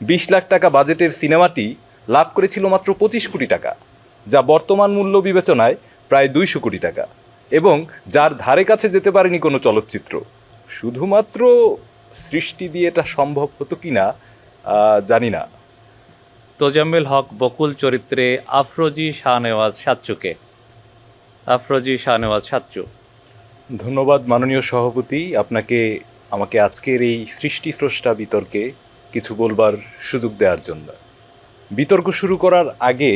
বিশ লাখ টাকা বাজেটের সিনেমাটি লাভ করেছিল মাত্র পঁচিশ কোটি টাকা যা বর্তমান মূল্য বিবেচনায় প্রায় দুইশো কোটি টাকা এবং যার ধারে কাছে যেতে পারেনি কোনো চলচ্চিত্র। শুধুমাত্র সৃষ্টি দিয়ে এটা সম্ভব হতো কি না জানি না। তোজাম্মেল হক বকুল চরিত্রে আফরোজি শাহনেওয়াজ সাচ্চুকে। আফরোজি শাহনেওয়াজ সাচ্চু। ধন্যবাদ মাননীয় সভাপতি আপনাকে আমাকে আজকের এই সৃষ্টি স্রষ্টা বিতর্কে কিছু বলবার সুযোগ দেওয়ার জন্য। বিতর্ক শুরু করার আগে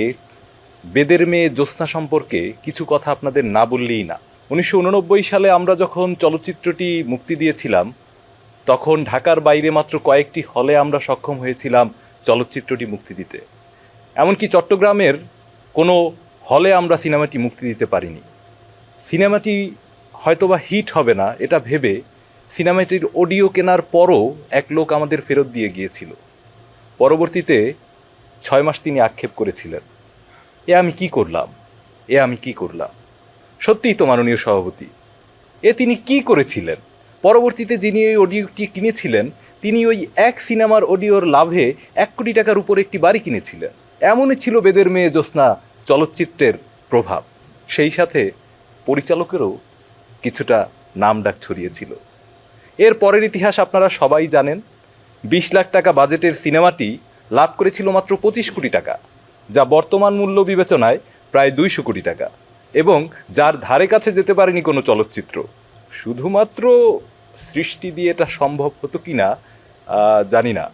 বেদের মেয়ে জ্যোৎস্না সম্পর্কে কিছু কথা আপনাদের না বললেই না। উনিশশো উননব্বই সালে আমরা যখন চলচ্চিত্রটি মুক্তি দিয়েছিলাম, তখন ঢাকার বাইরে মাত্র কয়েকটি হলে আমরা সক্ষম হয়েছিলাম চলচ্চিত্রটি মুক্তি দিতে। এমনকি চট্টগ্রামের কোনো হলে আমরা সিনেমাটি মুক্তি দিতে পারিনি। সিনেমাটি হয়তোবা হিট হবে না, এটা ভেবে সিনেমাটির অডিও কেনার পরও এক লোক আমাদের ফেরত দিয়ে গিয়েছিল। পরবর্তীতে ছয় মাস তিনি আক্ষেপ করেছিলেন। এ আমি কি করলাম? এ আমি কি করলাম? সত্যিই তো মাননীয় সভাপতি। এ তিনি কি করেছিলেন? পরবর্তীতে যিনি ওই অডিওটি কিনেছিলেন, তিনি ওই এক সিনেমার অডিওর লাভে এক কোটি টাকার উপর একটি বাড়ি কিনেছিলেন। এমনই ছিল বেদের মেয়ে জ্যোৎস্না চলচ্চিত্রের প্রভাব। সেই সাথে পরিচালকেরও কিছুটা নাম ডাক ছড়িয়েছিল। এর পরের ইতিহাস আপনারা সবাই জানেন। বিশ লাখ টাকা বাজেটের সিনেমাটি লাভ করেছিল মাত্র পঁচিশ কোটি টাকা, যা বর্তমান মূল্য বিবেচনায় প্রায় দুইশো কোটি টাকা, এবং যার ধারে কাছে যেতে পারেনি কোনো চলচ্চিত্র। শুধুমাত্র সৃষ্টি দিয়ে এটা সম্ভব হতো কি না জানি না।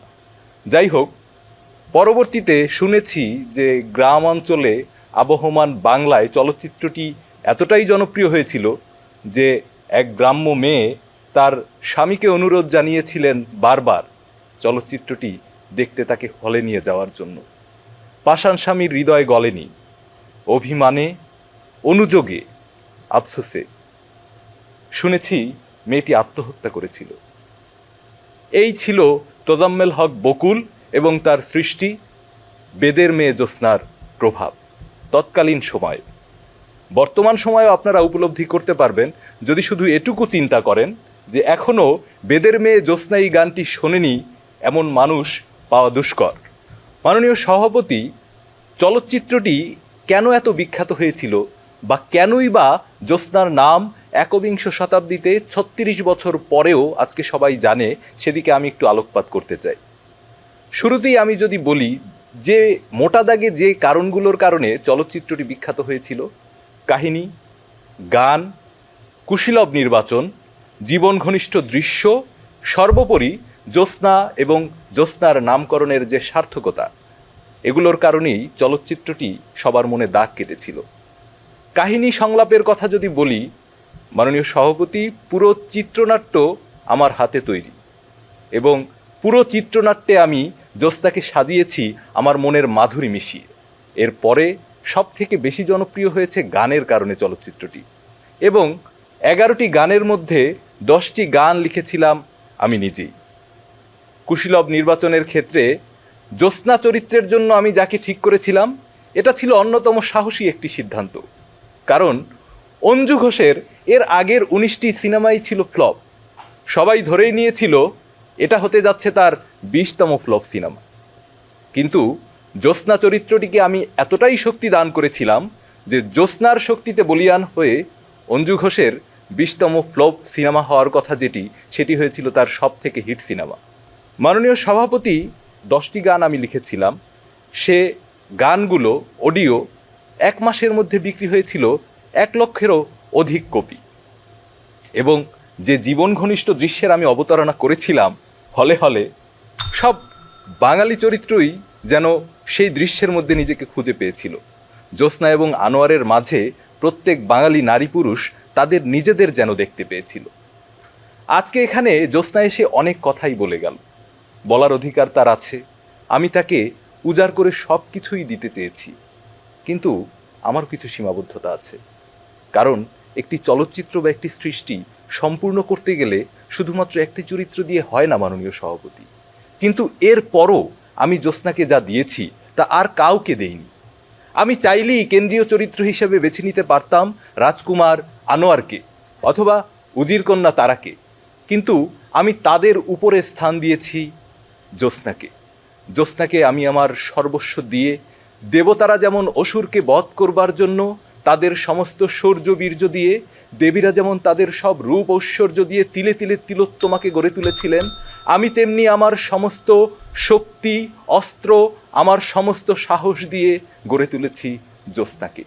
যাই হোক, পরবর্তীতে শুনেছি যে গ্রাম অঞ্চলে আবহমান বাংলায় চলচ্চিত্রটি এতটাই জনপ্রিয় হয়েছিল যে এক গ্রাম্য মেয়ে তার স্বামীকে অনুরোধ জানিয়েছিলেন বারবার। চলচ্চিত্রটি দেখতে তাকে হলে নিয়ে যাওয়ার জন্য। পাষাণ স্বামীর হৃদয় গলেনি। অভিমানে, অনুযোগে আফসোসে। শুনেছি মেয়েটি আত্মহত্যা করেছিল। এই ছিল তোজাম্মেল হক বকুল এবং তার সৃষ্টি, বেদের মেয়ে জ্যোৎস্নার প্রভাব। তৎকালীন সময়ে। বর্তমান সময়েও আপনারা উপলব্ধি করতে পারবেন। যদি শুধু এটুকু চিন্তা করেন যে এখনও বেদের মেয়ে জ্যোৎস্না এই গানটি শোনেনি এমন মানুষ পাওয়া দুষ্কর। মাননীয় সভাপতি, চলচ্চিত্রটি কেন এত বিখ্যাত হয়েছিল বা কেনই বা জ্যোৎস্নার নাম একবিংশ শতাব্দীতে ছত্রিশ বছর পরেও আজকে সবাই জানে, সেদিকে আমি একটু আলোকপাত করতে চাই। শুরুতেই আমি যদি বলি যে মোটা দাগে যে কারণগুলোর কারণে চলচ্চিত্রটি বিখ্যাত হয়েছিল, কাহিনী, গান, কুশীলব নির্বাচন জীবন ঘনিষ্ঠ দৃশ্য, সর্বোপরি জ্যোৎস্না এবং জ্যোৎস্নার নামকরণের যে সার্থকতা, এগুলোর কারণেই চলচ্চিত্রটি সবার মনে দাগ কেটেছিল। কাহিনী সংলাপের কথা যদি বলি, মাননীয় সভাপতি, পুরো চিত্রনাট্য আমার হাতে তৈরি এবং পুরো চিত্রনাট্যে আমি জ্যোৎস্নাকে সাজিয়েছি আমার মনের মাধুরী মিশিয়ে। এরপরে সব থেকে বেশি জনপ্রিয় হয়েছে গানের কারণে চলচ্চিত্রটি এবং এগারোটি গানের মধ্যে দশটি গান লিখেছিলাম আমি নিজেই। কুশীলব নির্বাচনের ক্ষেত্রে জ্যোৎস্না চরিত্রের জন্য আমি যাকে ঠিক করেছিলাম, এটা ছিল অন্যতম সাহসী একটি সিদ্ধান্ত। কারণ অঞ্জু ঘোষের এর আগের উনিশটি সিনেমাই ছিল ফ্লপ। সবাই ধরেই নিয়েছিল, এটা হতে যাচ্ছে তার বিশতম ফ্লপ সিনেমা। কিন্তু জ্যোৎস্না চরিত্রটিকে আমি এতটাই শক্তি দান করেছিলাম যে জ্যোৎস্নার শক্তিতে বলিয়ান হয়ে অঞ্জু ঘোষের বিশতম ফ্লপ সিনেমা হওয়ার কথা যেটি, সেটি হয়েছিল তার সব থেকে হিট সিনেমা। মাননীয় সভাপতি দশটি গান আমি লিখেছিলাম। সে গানগুলো, অডিও, এক মাসের মধ্যে বিক্রি হয়েছিল এক লক্ষেরও অধিক কপি। এবং যে জীবন ঘনিষ্ঠ দৃশ্যের আমি অবতারণা করেছিলাম, হলে হলে সব বাঙালি চরিত্রই যেন সেই দৃশ্যের মধ্যে নিজেকে খুঁজে পেয়েছিল। জ্যোৎস্না এবং আনোয়ারের মাঝে প্রত্যেক বাঙালি নারী পুরুষ তাদের নিজেদের যেন দেখতে পেয়েছিল। আজকে এখানে জ্যোৎস্না এসে অনেক কথাই বলে গেল। বলার অধিকার তার আছে। আমি তাকে উজাড় করে সব কিছুই দিতে চেয়েছি। কিন্তু আমার কিছু সীমাবদ্ধতা আছে। কারণ একটি চলচ্চিত্র বা একটি সৃষ্টি সম্পূর্ণ করতে গেলে শুধুমাত্র একটি চরিত্র দিয়ে হয় না মাননীয় সভাপতি। কিন্তু এর পরও আমি জ্যোৎস্নাকে যা দিয়েছি তা আর কাউকে দেইনি। আমি চাইলেই কেন্দ্রীয় চরিত্র হিসেবে বেছে নিতে পারতাম রাজকুমার আনোয়ারকে অথবা উজির কন্যা তারাকে। কিন্তু আমি তাদের উপরে স্থান দিয়েছি জ্যোৎস্নাকে। জ্যোৎস্নাকে আমি আমার সর্বস্ব দিয়ে দেবতারা যেমন অসুরকে বধ করবার জন্য তাদের সমস্ত শৌর্য বীর্য দিয়ে দেবীরা যেমন তাদের সব রূপ ঐশ্বর্য দিয়ে তিলে তিলে তিলোত্তমাকে গড়ে তুলেছিলেন আমি তেমনি আমার সমস্ত শক্তি, অস্ত্র, আমার সমস্ত সাহস দিয়ে গড়ে তুলেছি জ্যোৎস্নাকে।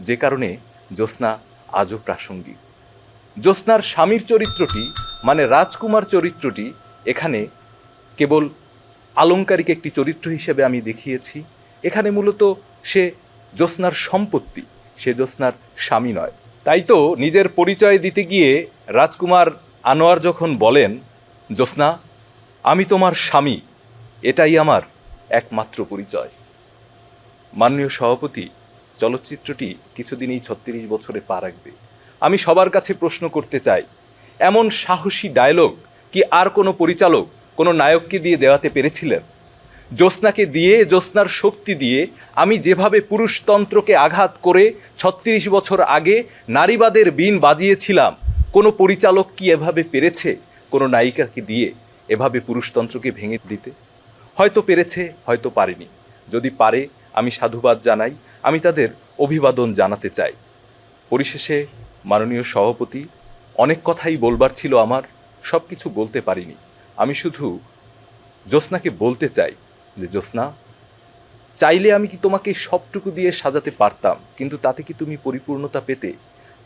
যে কারণে জ্যোৎস্না আজও প্রাসঙ্গিক। জ্যোৎস্নার স্বামীর চরিত্রটি মানে রাজকুমার চরিত্রটি, এখানে কেবল আলংকারিক একটি চরিত্র হিসেবে আমি দেখিয়েছি। এখানে মূলত সে জ্যোৎস্নার সম্পত্তি, সে জ্যোৎস্নার স্বামী নয়। তাই তো নিজের পরিচয় দিতে গিয়ে রাজকুমার আনোয়ার যখন বলেন জ্যোৎস্না আমি তোমার স্বামী, এটাই আমার একমাত্র পরিচয়। মাননীয় সভাপতি, চলচ্চিত্রটি কিছুদিন এই ছত্রিশ বছরে পা রাখবে। আমি সবার কাছে প্রশ্ন করতে চাই, এমন সাহসী ডায়লগ কি আর কোনো পরিচালক কোনো নায়ককে দিয়ে দেওয়াতে পেরেছিলেন? জ্যোৎস্নাকে দিয়ে জ্যোৎস্নার শক্তি দিয়ে আমি যেভাবে পুরুষতন্ত্রকে আঘাত করে ছত্রিশ বছর আগে নারীবাদের বিন বাজিয়েছিলাম, কোনো পরিচালক কি এভাবে পেরেছে? কোনো নায়িকাকে দিয়ে এভাবে পুরুষতন্ত্রকে ভেঙে দিতে? হয়তো পেরেছে, হয়তো পারেনি। যদি পারে, আমি সাধুবাদ জানাই, আমি তাদের অভিবাদন জানাতে চাই। পরিশেষে মাননীয় সভাপতি, অনেক কথাই বলবার ছিল আমার সব কিছু বলতে পারিনি। আমি শুধু জ্যোৎস্নাকে বলতে চাই যে, জ্যোৎস্না, চাইলে আমি কি তোমাকে সবটুকু দিয়ে সাজাতে পারতাম, কিন্তু তাতে কি তুমি পরিপূর্ণতা পেতে?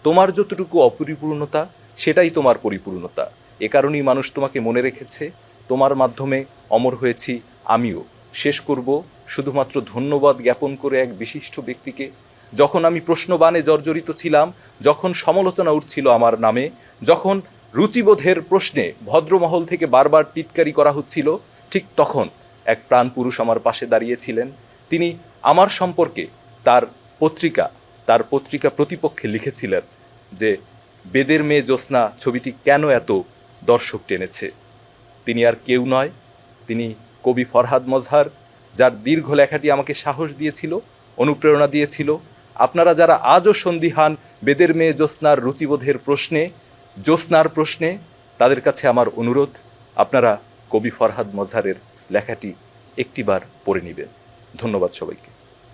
তোমার যতটুকু অপরিপূর্ণতা, সেটাই তোমার পরিপূর্ণতা। এ কারণেই মানুষ তোমাকে মনে রেখেছে, তোমার মাধ্যমে অমর হয়েছি আমিও। শেষ করব শুধুমাত্র ধন্যবাদ জ্ঞাপন করে এক বিশিষ্ট ব্যক্তিকে। যখন আমি প্রশ্নবাণে জর্জরিত ছিলাম, যখন সমালোচনা উঠছিল আমার নামে, যখন রুচিবোধের প্রশ্নে ভদ্রমহল থেকে বারবার টিটকারি করা হচ্ছিল, ঠিক তখন এক প্রাণ পুরুষ আমার পাশে দাঁড়িয়েছিলেন। তিনি আমার সম্পর্কে তার পত্রিকা তার পত্রিকা প্রতিপক্ষে লিখেছিলেন যে, বেদের মেয়ে জ্যোৎস্না, ছবিটি কেন এত দর্শক টেনেছে। তিনি আর কেউ নয়, তিনি কবি ফরহাদ মজহার, যার দীর্ঘ লেখাটি আমাকে সাহস দিয়েছিল, অনুপ্রেরণা দিয়েছিল। আপনারা যারা আজও সন্দিহান বেদের মেয়ে জ্যোৎস্নার রুচিবোধের প্রশ্নে, জ্যোৎস্নার প্রশ্নে, তাদের কাছে আমার অনুরোধ, আপনারা কবি ফরহাদ মজহারের লেখাটি একটিবার পড়ে নেবেন। ধন্যবাদ সবাইকে।